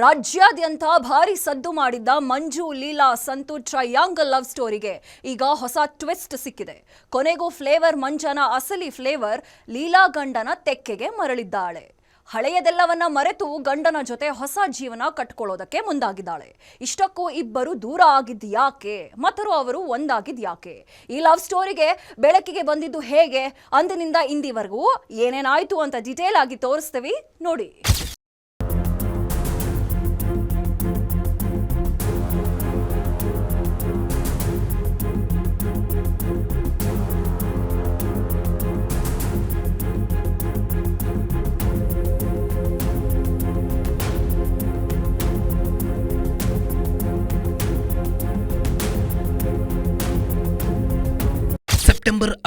ರಾಜ್ಯಾದ್ಯಂತ ಭಾರಿ ಸದ್ದು ಮಾಡಿದ್ದ ಮಂಜು ಲೀಲಾ ಸಂತು ಟ್ರಯಾಂಗಲ್ ಲವ್ ಸ್ಟೋರಿಗೆ ಈಗ ಹೊಸ ಟ್ವಿಸ್ಟ್ ಸಿಕ್ಕಿದೆ. ಕೊನೆಗೂ ಫ್ಲೇವರ್ ಮಂಜನ ಅಸಲಿ ಫ್ಲೇವರ್ ಲೀಲಾ ಗಂಡನ ತೆಕ್ಕೆಗೆ ಮರಳಿದ್ದಾಳೆ. ಹಳೆಯದೆಲ್ಲವನ್ನ ಮರೆತು ಗಂಡನ ಜೊತೆ ಹೊಸ ಜೀವನ ಕಟ್ಕೊಳ್ಳೋದಕ್ಕೆ ಮುಂದಾಗಿದ್ದಾಳೆ. ಇಷ್ಟಕ್ಕೂ ಇಬ್ಬರು ದೂರ ಆಗಿದ್ಯಾಕೆ ಮತ್ತರು ಅವರು ಒಂದಾಗಿದ್ಯಾಕೆ ಈ ಲವ್ ಸ್ಟೋರಿಗೆ ಬೆಳಕಿಗೆ ಬಂದಿದ್ದು ಹೇಗೆ? ಅಂದಿನಿಂದ ಇಂದಿವರೆಗೂ ಏನೇನಾಯಿತು ಅಂತ ಡಿಟೇಲ್ ಆಗಿ ತೋರಿಸ್ತೀವಿ. ನೋಡಿ.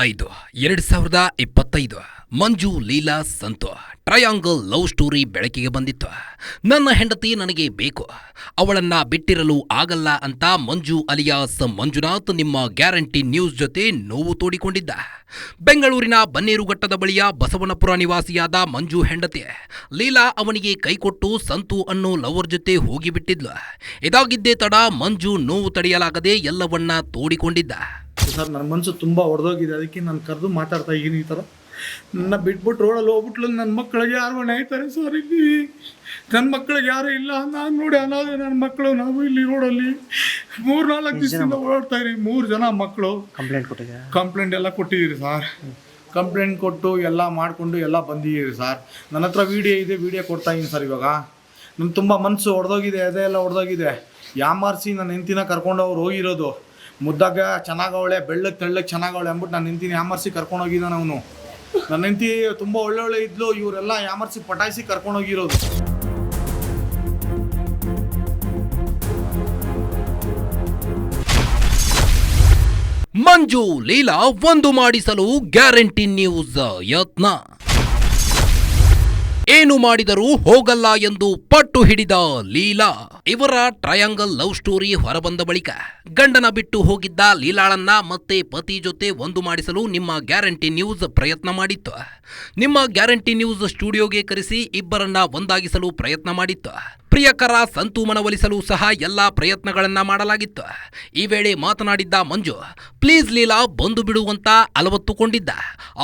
ಐದು ಎರಡು ಸಾವಿರದ ಇಪ್ಪತ್ತೈದು, Manju Leela Santhu, triangle love story ಬೆಳಕಿಗೆ ಬಂದಿತ್ತು. ನನ್ನ ಹೆಂಡತಿ ನನಗೆ ಬೇಕು, ಅವಳನ್ನ ಬಿಟ್ಟಿರಲು ಆಗಲ್ಲ ಅಂತ ಮಂಜು ಅಲಿಯಾಸ್ ಮಂಜುನಾಥ್ ನಿಮ್ಮ ಗ್ಯಾರಂಟಿ ನ್ಯೂಸ್ ಜೊತೆ ನೋವು ತೋಡಿಕೊಂಡಿದ್ದ. ಬೆಂಗಳೂರಿನ ಬನ್ನೇರುಘಟ್ಟದ ಬಳಿಯ ಬಸವನಪುರ ನಿವಾಸಿಯಾದ ಮಂಜು ಹೆಂಡತಿ, ಲೀಲಾ ಅವನಿಗೆ ಕೈಕೊಟ್ಟು ಸಂತು ಅನ್ನೋ ಲವರ್ ಜೊತೆ ಹೋಗಿಬಿಟ್ಟಿದ್ಲು. ಇದಾಗಿದ್ದೇ ತಡ ಮಂಜು ನೋವು ತಡೆಯಲಾಗದೆ ಎಲ್ಲವನ್ನ ತೋಡಿಕೊಂಡಿದ್ದ. ಸರ್ ನನ್ನ ಮನಸ್ಸು ತುಂಬ ಹೊಡೆದೋಗಿದೆ ಅದಕ್ಕೆ ನಾನು ಕರೆದು ಮಾತಾಡ್ತಾ ಇದ್ದೀನಿ ಈ ಥರ ನನ್ನ ಬಿಟ್ಬಿಟ್ಟು ರೋಡಲ್ಲಿ ಹೋಗ್ಬಿಟ್ಲು ನನ್ನ ಮಕ್ಕಳಿಗೆ ಯಾರು ಹೊಣೆಯ್ತಾರೆ ಸರ್ ಇಲ್ಲಿ? ನನ್ನ ಮಕ್ಕಳಿಗೆ ಯಾರೂ ಇಲ್ಲ? ನಾನು ನೋಡಿ ಅನಾದೆ ನನ್ನ ಮಕ್ಕಳು ನಾವು ಇಲ್ಲಿ ರೋಡಲ್ಲಿ ಮೂರು ನಾಲ್ಕು ದಿವಸದಿಂದ ಓಡಾಡ್ತಾ ಇರಿ ಮೂರು ಜನ ಮಕ್ಕಳು. ಕಂಪ್ಲೇಂಟ್ ಕೊಟ್ಟಿದ್ದೀರಾ? ಕಂಪ್ಲೇಂಟ್ ಎಲ್ಲ ಕೊಟ್ಟಿದ್ದೀರಿ ಸರ್. ಕಂಪ್ಲೇಂಟ್ ಕೊಟ್ಟು ಎಲ್ಲ ಮಾಡಿಕೊಂಡು ಎಲ್ಲ ಬಂದಿದ್ದೀರಿ ಸರ್. ನನ್ನ ಹತ್ರ ವೀಡಿಯೋ ಇದೆ ವೀಡಿಯೋ ಕೊಡ್ತಾ ಇದ್ದೀನಿ ಸರ್ ಇವಾಗ. ನನ್ನ ತುಂಬ ಮನಸ್ಸು ಹೊಡೆದೋಗಿದೆ ಎದೆ ಎಲ್ಲ ಹೊಡೆದೋಗಿದೆ ಯಾಮಾರಿಸಿ ನನ್ನ ಹೆಂಡ್ತಿನ ಕರ್ಕೊಂಡು ಅವ್ರು ಹೋಗಿರೋದು. ಮುದ್ದಾಗ ಚೆನ್ನಾಗವಳೆ ಬೆಳ್ಳಗೆ ತೆಳ್ಳಗೆ ಚೆನ್ನಾಗವಳೆ ಅಂದ್ಬಿಟ್ಟು ನನ್ನ ನಿಂತೀನಿ, ಯಾಮರ್ಸಿ ಕರ್ಕೊಂಡು ಹೋಗಿದ್ದಾನ ಅವನು. ನನ್ನ ಹೆಂಡ್ತಿ ತುಂಬ ಒಳ್ಳೆ ಒಳ್ಳೆ ಇದ್ಲು, ಇವರೆಲ್ಲ ಯಾಮರ್ಸಿ ಪಟಾಯಿಸಿ ಕರ್ಕೊಂಡೋಗಿರೋದು ಮಂಜು ಲೀಲಾ ಒಂದು ಮಾಡಿಸಲು ಗ್ಯಾರಂಟಿ ನ್ಯೂಸ್ ಯತ್ನ. ಏನು ಮಾಡಿದರೂ ಹೋಗಲ್ಲ ಎಂದು ಪಟ್ಟು ಹಿಡಿದ ಲೀಲಾ. ಇವರ ಟ್ರಯಾಂಗಲ್ ಲವ್ ಸ್ಟೋರಿ ಹೊರಬಂದ ಬಳಿಕ ಗಂಡನ ಬಿಟ್ಟು ಹೋಗಿದ್ದ ಲೀಲಾಳನ್ನ ಮತ್ತೆ ಪತಿ ಜೊತೆ ಒಂದು ಮಾಡಿಸಲು ನಿಮ್ಮ ಗ್ಯಾರಂಟಿ ನ್ಯೂಸ್ ಪ್ರಯತ್ನ ಮಾಡಿತ್ತು. ನಿಮ್ಮ ಗ್ಯಾರಂಟಿ ನ್ಯೂಸ್ ಸ್ಟುಡಿಯೋಗೆ ಕರೆಸಿ ಇಬ್ಬರನ್ನ ಒಂದಾಗಿಸಲು ಪ್ರಯತ್ನ ಮಾಡಿತ್ತು. ಪ್ರಿಯಕರ ಸಂತು ಮನವೊಲಿಸಲು ಸಹ ಎಲ್ಲ ಪ್ರಯತ್ನಗಳನ್ನು ಮಾಡಲಾಗಿತ್ತು. ಈ ವೇಳೆ ಮಾತನಾಡಿದ್ದ ಮಂಜು, ಪ್ಲೀಸ್ ಲೀಲಾ, ಬಂದು ಬಿಡುವಂತ ಅಲವತ್ತುಕೊಂಡಿದ್ದ.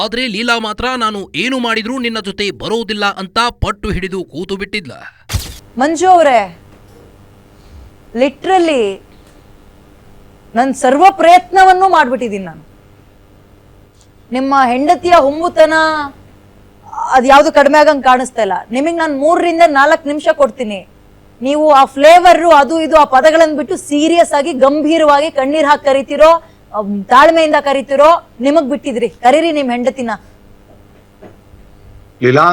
ಆದರೆ ಲೀಲಾ ಮಾತ್ರ ನಾನು ಏನು ಮಾಡಿದ್ರೂ ನಿನ್ನ ಜೊತೆ ಬರೋದಿಲ್ಲ ಅಂತ ಪಟ್ಟು ಹಿಡಿದು ಕೂತು ಬಿಟ್ಟಿದ್ಲ. ಮಂಜು ಅವರೇ, ಲಿಟ್ರಲಿ ನನ್ನ ಸರ್ವ ಪ್ರಯತ್ನವನ್ನು ಮಾಡಿಬಿಟ್ಟಿದ್ದೀನಿ ನಾನು. ನಿಮ್ಮ ಹೆಂಡತಿಯ ಹೊಂಬುತನ ಅದು ಯಾವುದು ಕಡಿಮೆ ಆಗಂಗೆ ಕಾಣಿಸ್ತಾ ಇಲ್ಲ. ನಿಮಗೆ ನಾನು ಮೂರರಿಂದ ನಾಲ್ಕು ನಿಮಿಷ ಕೊಡ್ತೀನಿ. ನೀವು ಆ ಫ್ಲೇವರು ಅದು ಇದು ಆ ಪದಗಳನ್ನು ಬಿಟ್ಟು ಸೀರಿಯಸ್ ಆಗಿ, ಗಂಭೀರವಾಗಿ ಕಣ್ಣೀರ್ ಹಾಕಿ ಕರಿತಿರೋ ತಾಳ್ಮೆಯಿಂದ ಕರಿತಿರೋ ನಿಮಗ್ ಬಿಟ್ಟಿದ್ರಿ. ಕರೀರಿ ನಿಮ್ ಹೆಂಡತಿನ. ಲೀಲಾ,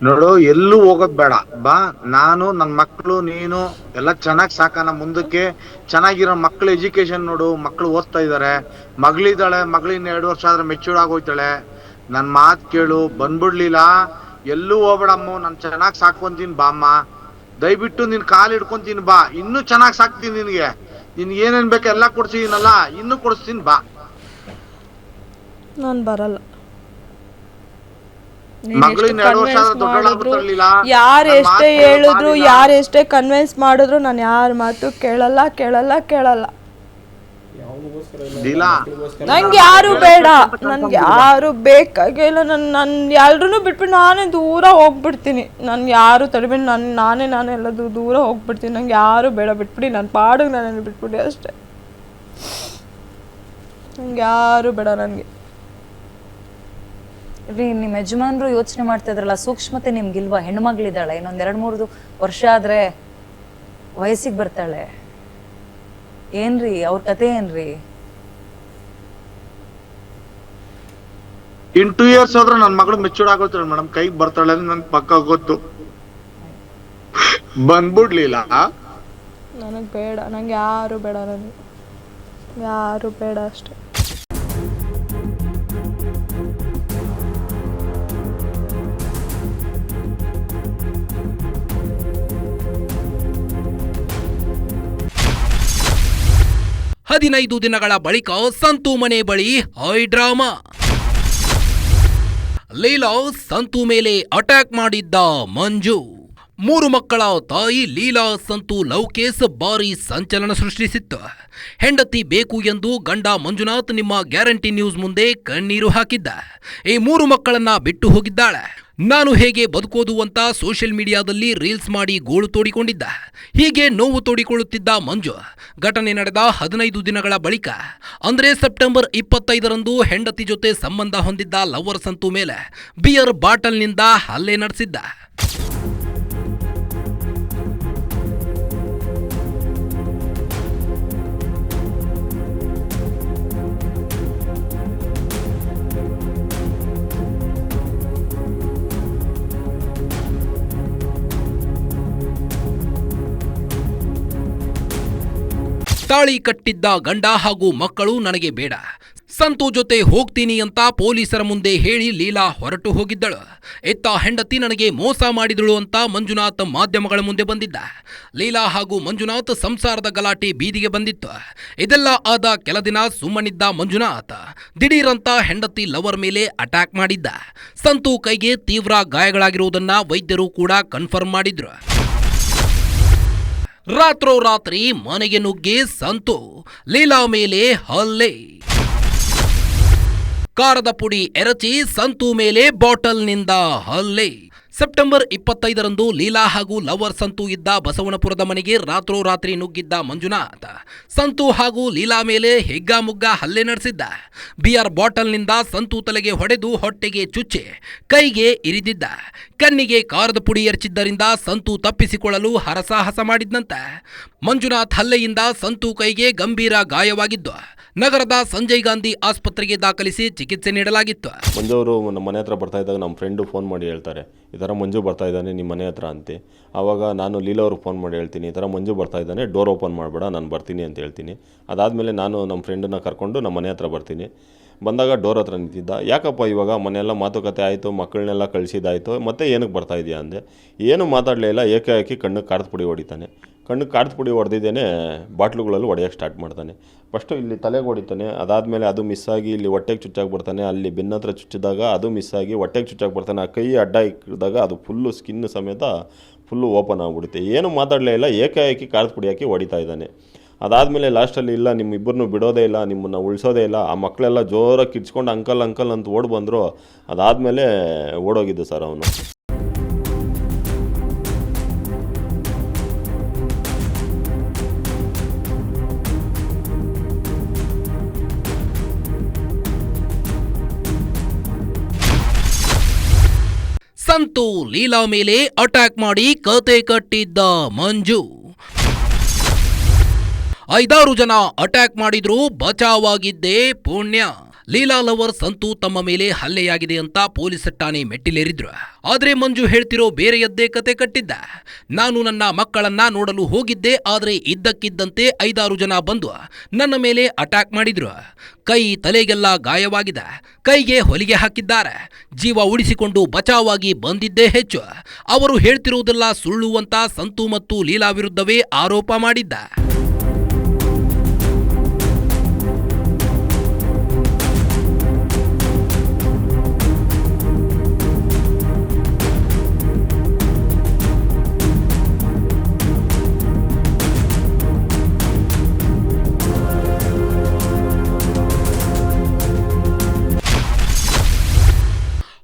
ನೋಡು, ಎಲ್ಲೂ ಹೋಗೋದ್ ಬೇಡ. ಬಾ, ನಾನು, ನನ್ ಮಕ್ಳು, ನೀನು, ಎಲ್ಲ ಚೆನ್ನಾಗ್ ಸಾಕಣ ಮುಂದಕ್ಕೆ ಚೆನ್ನಾಗಿರೋ ಮಕ್ಳು ಎಜುಕೇಶನ್ ನೋಡು. ಮಕ್ಳು ಓದ್ತಾ ಇದಾರೆ. ಮಗಳಿದ್ದಾಳೆ ಮಗಳಿನ ಎರಡು ವರ್ಷ ಆದ್ರೆ ಮೆಚೂರ್ ಆಗೋಯ್ತಾಳೆ. ನನ್ ಮಾತ್ ಕೇಳು. ಬಂದ್ಬಿಡ್ಲಿಲ್ಲ ಎಲ್ಲೂ ಹೋಗ್ಬೇಡಮ್ಮ. ನಾನ್ ಚೆನ್ನಾಗ್ ಸಾಕೊಂತೀನಿ ಬಾ ಅಮ್ಮ ದಯವಿಟ್ಟು ನಿನ್ ಕಾಲ್ ಹಿಡ್ಕೊಂತೀನಿ ಬಾ. ಇನ್ನೂ ಚೆನ್ನಾಗ್ ಸಾಕ್ತೀನಿ ನಿನ್ಗೆ. ನಿನ್ಗೆ ಏನೇನ್ ಬೇಕು ಎಲ್ಲ ಕೊಡ್ಸಿದೀನಲ್ಲ ಇನ್ನೂ ಕೊಡಿಸ್ತೀನಿ ಬಾ. ನಾನು ಬರಲ್ಲ. ಯಾರ ಎರಡು ವರ್ಷ ಆದ್ರೆ ದೊಡ್ಡವಳಾಗ್ಬಿಡ್ತಾಳಿಲ್ಲ ಯಾರು ಎಷ್ಟೇ ಹೇಳಿದ್ರು ಯಾರು ಎಷ್ಟೇ ಕನ್ವಿನ್ಸ್ ಮಾಡಿದ್ರು ನಾನು ಯಾರ ಮಾತು ಕೇಳಲ್ಲ ಕೇಳಲ್ಲ ಕೇಳಲ್ಲ. ಲೀಲಾ ನಂಗೆ ಯಾರು ಬೇಡ. ನನ್ಗೆ ಯಾರು ಬೇಕಾಗಿಲ್ಲ. ನನ್ ನನ್ ಎಲ್ರೂ ಬಿಟ್ಬಿಟ್ಟು ನಾನೇ ದೂರ ಹೋಗ್ಬಿಡ್ತೀನಿ. ನನ್ ಯಾರು ತಡಿಬಿಟ್ಟು ನನ್ ನಾನೇ ನಾನೇ ಎಲ್ಲದೂ ದೂರ ಹೋಗ್ಬಿಡ್ತೀನಿ. ನಂಗೆ ಯಾರು ಬೇಡ. ಬಿಟ್ಬಿಡಿ. ನನ್ನ ಪಾಡಿಗೆ ನಾನು ಬಿಟ್ಬಿಡಿ ಅಷ್ಟೇ. ನಂಗೆ ಯಾರು ಬೇಡ ನನಗೆ. ರೀ ನಿಮ್ಮ ಯಜಮಾನ್ರು ಯೋಚನೆ ಮಾಡ್ತಾ ಇದ್ರಲ್ಲ ಸೂಕ್ಷ್ಮತೆ ನಿಮ್ಗಿಲ್ವಾ? ಹೆಣ್ಮಗಳಿದ್ದಾಳೆ ಇನ್ನೊಂದ್ ಎರಡ್ ಮೂರ್ದು ವರ್ಷ ಆದ್ರೆ ವಯಸ್ಸಿಗೆ ಬರ್ತಾಳೆ. ಏನ್ರಿ? ಅವ್ರ ಕತೆ ಏನ್ರಿ? ಇನ್ ಟೂ ಇಯರ್ಸ್ ಆದ್ರೆ ನನ್ನ ಮಗಳು ಮೆಚೂರ್ ಆಗೋತಾಳೆ ಮೇಡಮ್ ಕೈಗೆ ಬರ್ತಾಳೆ ಅಂದ್ರೆ ನನ್ ಪಕ್ಕ ಗೊತ್ತು. ಬಂದ್ಬಿಡ್ಲಿಲ್ಲ? ನನಗೆ ಬೇಡ. ನಂಗೆ ಯಾರು ಬೇಡ ನನಗೆ. ಯಾರು ಬೇಡ ಅಷ್ಟೇ. ಹದಿನೈದು ದಿನಗಳ ಬಳಿಕ ಸಂತು ಮನೆ ಬಳಿ ಹೈ ಡ್ರಾಮಾ. ಲೀಲಾ ಸಂತು ಮೇಲೆ ಅಟ್ಯಾಕ್ ಮಾಡಿದ್ದ ಮಂಜು. ಮೂರು ಮಕ್ಕಳ ತಾಯಿ ಲೀಲಾ ಸಂತು ಲವ್ ಕೇಸ್ ಭಾರಿ ಸಂಚಲನ ಸೃಷ್ಟಿಸಿತ್ತು. ಹೆಂಡತಿ ಬೇಕು ಎಂದು ಗಂಡ ಮಂಜುನಾಥ್ ನಿಮ್ಮ ಗ್ಯಾರಂಟಿ ನ್ಯೂಸ್ ಮುಂದೆ ಕಣ್ಣೀರು ಹಾಕಿದ್ದ. ಈ ಮೂರು ಮಕ್ಕಳನ್ನ ಬಿಟ್ಟು ಹೋಗಿದ್ದಾಳೆ. ನಾನು ಹೇಗೆ ಬದುಕೋದು ಅಂತ ಸೋಷಿಯಲ್ ಮೀಡಿಯಾದಲ್ಲಿ ರೀಲ್ಸ್ ಮಾಡಿ ಗೋಳು ತೋಡಿಕೊಂಡಿದ್ದ? ಹೀಗೆ ನೋವು ತೋಡಿಕೊಳ್ಳುತ್ತಿದ್ದ ಮಂಜು. ಘಟನೆ ನಡೆದ ಹದಿನೈದು ದಿನಗಳ ಬಳಿಕ. ಅಂದರೆ ಸೆಪ್ಟೆಂಬರ್ ಇಪ್ಪತ್ತೈದರಂದು ಹೆಂಡತಿ ಜೊತೆ ಸಂಬಂಧ ಹೊಂದಿದ್ದ ಲವರ್ ಸಂತು ಮೇಲೆ ಬಿಯರ್ ಬಾಟಲ್ನಿಂದ ಹಲ್ಲೆ ನಡೆಸಿದ್ದ. ತಾಳಿ ಕಟ್ಟಿದ್ದ ಗಂಡ ಹಾಗೂ ಮಕ್ಕಳು ನನಗೆ ಬೇಡ. ಸಂತು ಜೊತೆ ಹೋಗ್ತೀನಿ ಅಂತ ಪೊಲೀಸರ ಮುಂದೆ ಹೇಳಿ ಲೀಲಾ ಹೊರಟು ಹೋಗಿದ್ದಳು. ಇತ್ತ ಹೆಂಡತಿ ನನಗೆ ಮೋಸ ಮಾಡಿದಳು ಅಂತ ಮಂಜುನಾಥ್ ಮಾಧ್ಯಮಗಳ ಮುಂದೆ ಬಂದಿದ್ದ. ಲೀಲಾ ಹಾಗೂ ಮಂಜುನಾಥ್ ಸಂಸಾರದ ಗಲಾಟೆ ಬೀದಿಗೆ ಬಂದಿತ್ತು. ಇದೆಲ್ಲ ಆದ ಕೆಲ ದಿನ ಸುಮ್ಮನಿದ್ದ ಮಂಜುನಾಥ್ ದಿಢೀರಂತ ಹೆಂಡತಿ ಲವರ್ ಮೇಲೆ ಅಟ್ಯಾಕ್ ಮಾಡಿದ್ದ. ಸಂತು ಕೈಗೆ ತೀವ್ರ ಗಾಯಗಳಾಗಿರುವುದನ್ನ ವೈದ್ಯರು ಕೂಡ ಕನ್ಫರ್ಮ್ ಮಾಡಿದ್ರು. ರಾತ್ರೋರಾತ್ರಿ ಮನೆಗೆ ನುಗ್ಗಿ ಸಂತು ಲೀಲಾ ಮೇಲೆ ಹಲ್ಲೆ. ಕಾರದ ಪುಡಿ ಎರಚಿ ಸಂತು ಮೇಲೆ ಬಾಟಲ್ನಿಂದ ಹಲ್ಲೆ. ಸೆಪ್ಟೆಂಬರ್ ಇಪ್ಪತ್ತೈದರಂದು ಲೀಲಾ ಹಾಗೂ ಲವರ್ ಸಂತು ಇದ್ದ ಬಸವನಪುರದ ಮನೆಗೆ ರಾತ್ರೋರಾತ್ರಿ ನುಗ್ಗಿದ್ದ ಮಂಜುನಾಥ್. ಸಂತು ಹಾಗೂ ಲೀಲಾ ಮೇಲೆ ಹೆಗ್ಗಾಮುಗ್ಗ ಹಲ್ಲೆ ನಡೆಸಿದ್ದ. ಬಿಯರ್ ಬಾಟಲ್ನಿಂದ ಸಂತು ತಲೆಗೆ ಹೊಡೆದು ಹೊಟ್ಟೆಗೆ ಚುಚ್ಚಿ ಕೈಗೆ ಇರಿದಿದ್ದ. ಕಣ್ಣಿಗೆ ಕಾರದ ಪುಡಿ ಎರಚಿದ್ದರಿಂದ ಸಂತು ತಪ್ಪಿಸಿಕೊಳ್ಳಲು ಹರಸಾಹಸ ಮಾಡಿದ್ನಂತೆ. ಮಂಜುನಾಥ್ ಹಲ್ಲೆಯಿಂದ ಸಂತು ಕೈಗೆ ಗಂಭೀರ ಗಾಯವಾಗಿದ್ದು ನಗರದ ಸಂಜಯ್ ಗಾಂಧಿ ಆಸ್ಪತ್ರೆಗೆ ದಾಖಲಿಸಿ ಚಿಕಿತ್ಸೆ ನೀಡಲಾಗಿತ್ತು. ಮಂಜು ಅವರು ನಮ್ಮ ಮನೆ ಹತ್ರ ಬರ್ತಾ ಇದ್ದಾಗ ನಮ್ಮ ಫ್ರೆಂಡು ಫೋನ್ ಮಾಡಿ ಹೇಳ್ತಾರೆ, ಈ ಥರ ಮಂಜು ಬರ್ತಾ ಇದ್ದಾನೆ ನಿಮ್ಮ ಮನೆ ಹತ್ರ ಅಂತೆ. ಆವಾಗ ನಾನು ಲೀಲಾ ಅವ್ರಿಗೆ ಫೋನ್ ಮಾಡಿ ಹೇಳ್ತೀನಿ, ಈ ಥರ ಮಂಜು ಬರ್ತಾ ಇದ್ದಾನೆ ಡೋರ್ ಓಪನ್ ಮಾಡಬೇಡ, ನಾನು ಬರ್ತೀನಿ ಅಂತ ಹೇಳ್ತೀನಿ. ಅದಾದಮೇಲೆ ನಾನು ನಮ್ಮ ಫ್ರೆಂಡನ್ನ ಕರ್ಕೊಂಡು ನಮ್ಮ ಮನೆ ಹತ್ರ ಬರ್ತೀನಿ. ಬಂದಾಗ ಡೋರ್ ಹತ್ರ ನಿಂತಿದ್ದ, ಯಾಕಪ್ಪ ಇವಾಗ ಮನೆಯೆಲ್ಲ ಮಾತುಕತೆ ಆಯಿತು, ಮಕ್ಕಳನ್ನೆಲ್ಲ ಕಳಿಸಿದ್ದಾಯಿತು, ಮತ್ತೆ ಏನಕ್ಕೆ ಬರ್ತಾ ಇದೆಯಾ? ಅಂದೆ. ಏನು ಮಾತಾಡಲೇ ಇಲ್ಲ ಹಾಕಿ ಕಣ್ಣಿಗೆ ಕಾರ್ದು ಪುಡಿ ಹೊಡಿತಾನೆ ಕಣ್ಣಿಗೆ ಕಾರದ ಪುಡಿ ಹೊಡೆದಿದ್ದೇನೆ, ಬಾಟ್ಲುಗಳಲ್ಲಿ ಹೊಡೆಯೋಕ್ಕೆ ಸ್ಟಾರ್ಟ್ ಮಾಡ್ತಾನೆ. ಫಸ್ಟು ಇಲ್ಲಿ ತಲೆಗೆ ಹೊಡಿತಾನೆ ಅದಾದಮೇಲೆ ಅದು ಮಿಸ್ ಆಗಿ ಇಲ್ಲಿ ಹೊಟ್ಟೆಗೆ ಚುಚ್ಚಾಗಿ ಬರ್ತಾನೆ. ಅಲ್ಲಿ ಬೆನ್ನ ಹತ್ರ ಚುಚ್ಚಿದಾಗ ಅದು ಮಿಸ್ ಆಗಿ ಹೊಟ್ಟೆಗೆ ಚುಚ್ಚಾಗಿ ಬರ್ತಾನೆ. ಆ ಕೈ ಅಡ್ಡ ಇಕ್ಕಿದಾಗ ಅದು ಫುಲ್ಲು ಸ್ಕಿನ್ ಸಮೇತ ಫುಲ್ಲು ಓಪನ್ ಆಗಿಬಿಡುತ್ತೆ. ಏನು ಮಾತಾಡಲೇ ಇಲ್ಲ, ಏಕಾಏಕಿ ಕಾರದ ಪುಡಿ ಹಾಕಿ ಹೊಡಿತಾ ಇದ್ದಾನೆ. ಅದಾದಮೇಲೆ ಲಾಸ್ಟಲ್ಲಿ ಇಲ್ಲ ನಿಮ್ಮ ಇಬ್ಬರನ್ನು ಬಿಡೋದೇ ಇಲ್ಲ, ನಿಮ್ಮನ್ನು ಉಳಿಸೋದೇ ಇಲ್ಲ, ಆ ಮಕ್ಕಳೆಲ್ಲ ಜೋರಾಗಿ ಕಿಡ್ಸ್ಕೊಂಡು ಅಂಕಲ್ ಅಂಕಲ್ ಅಂತ ಓಡ್ಬಂದರು ಅದಾದಮೇಲೆ ಓಡೋಗಿದ್ದು ಸರ್ ಅವನು. ಸಂತು ಲೀಲಾ ಮೇಲೆ ಅಟ್ಯಾಕ್ ಮಾಡಿ ಕತೆ ಕಟ್ಟಿದ್ದ ಮಂಜು. ಐದಾರು ಜನ ಅಟ್ಯಾಕ್ ಮಾಡಿದ್ರು ಬಚಾವಾಗಿದ್ದೇ ಪುಣ್ಯ. ಲೀಲಾ ಲವರ್ ಸಂತು ತಮ್ಮ ಮೇಲೆ ಹಲ್ಲೆಯಾಗಿದೆ ಅಂತ ಪೊಲೀಸ್ ಠಾಣೆ ಮೆಟ್ಟಿಲೇರಿದ್ರು. ಆದ್ರೆ ಮಂಜು ಹೇಳ್ತಿರೋ ಬೇರೆಯದ್ದೇ ಕತೆ ಕಟ್ಟಿದ್ದ. ನಾನು ನನ್ನ ಮಕ್ಕಳನ್ನ ನೋಡಲು ಹೋಗಿದ್ದೆ, ಆದ್ರೆ ಇದ್ದಕ್ಕಿದ್ದಂತೆ ಐದಾರು ಜನ ಬಂದು ನನ್ನ ಮೇಲೆ ಅಟ್ಯಾಕ್ ಮಾಡಿದ್ರು. ಕೈ ತಲೆಗೆಲ್ಲ ಗಾಯವಾಗಿದೆ. ಕೈಗೆ ಹೊಲಿಗೆ ಹಾಕಿದ್ದಾರೆ. ಜೀವ ಉಳಿಸಿಕೊಂಡು ಬಚಾವಾಗಿ ಬಂದಿದ್ದೇ ಹೆಚ್ಚು. ಅವರು ಹೇಳ್ತಿರುವುದೆಲ್ಲ ಸುಳ್ಳು ಅಂತ ಸಂತು ಮತ್ತು ಲೀಲಾ ವಿರುದ್ಧವೇ ಆರೋಪ ಮಾಡಿದ್ದ.